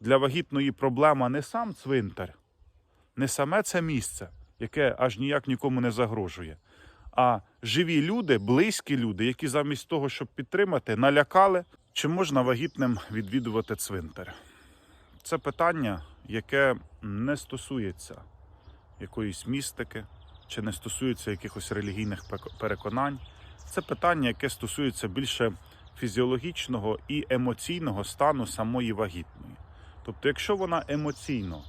для вагітної проблема не сам цвинтар, не саме це місце, яке аж ніяк нікому не загрожує, а живі люди, близькі люди, які замість того, щоб підтримати, налякали, чи можна вагітним відвідувати цвинтар. Це питання, яке не стосується якоїсь містики, чи не стосується якихось релігійних переконань. Це питання, яке стосується більше фізіологічного і емоційного стану самої вагітної. Тобто, якщо вона емоційно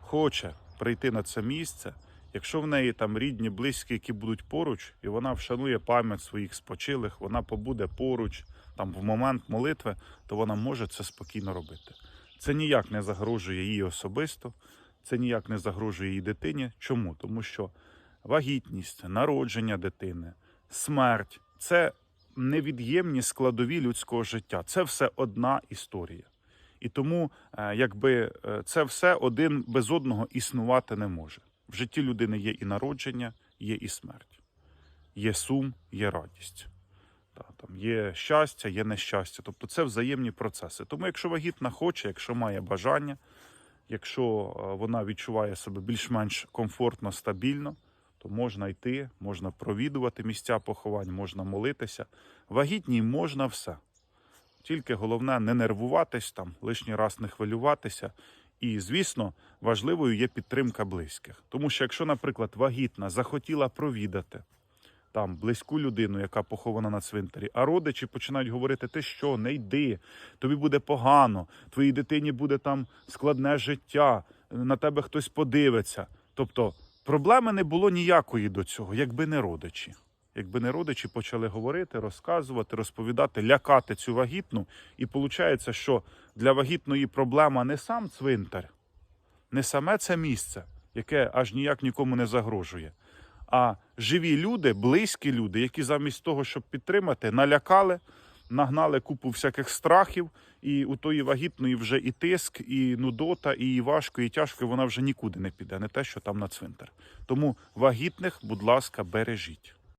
хоче прийти на це місце, якщо в неї там рідні, близькі, які будуть поруч, і вона вшанує пам'ять своїх спочилих, вона побуде поруч там в момент молитви, то вона може це спокійно робити. Це ніяк не загрожує їй особисто, це ніяк не загрожує її дитині. Чому? Тому що вагітність, народження дитини, смерть це невід'ємні складові людського життя. Це все одна історія. І тому, е, якби е, це все один без одного існувати не може. В житті людини є і народження, є і смерть, є сум, є радість. Та, там є щастя, є нещастя. Тобто це взаємні процеси. Тому, якщо вагітна хоче, якщо має бажання, якщо е, вона відчуває себе більш-менш комфортно, стабільно, то можна йти, можна провідувати місця поховань, можна молитися. Вагітній можна все. Тільки головне не нервуватись там, лишній раз не хвилюватися. І, звісно, важливою є підтримка близьких. Тому що, якщо, наприклад, вагітна захотіла провідати там близьку людину, яка похована на цвинтарі, а родичі починають говорити: ти що, не йди, тобі буде погано, твоїй дитині буде там складне життя, на тебе хтось подивиться. Тобто проблеми не було ніякої до цього, якби не родичі. Якби не родичі почали говорити, розказувати, розповідати, лякати цю вагітну, і виходить, що для вагітної проблема не сам цвинтар, не саме це місце, яке аж ніяк нікому не загрожує, а живі люди, близькі люди, які замість того, щоб підтримати, налякали, нагнали купу всяких страхів, і у тої вагітної вже і тиск, і нудота, і важко, і тяжко, вона вже нікуди не піде, не те, що там на цвинтар. Тому вагітних, будь ласка, бережіть.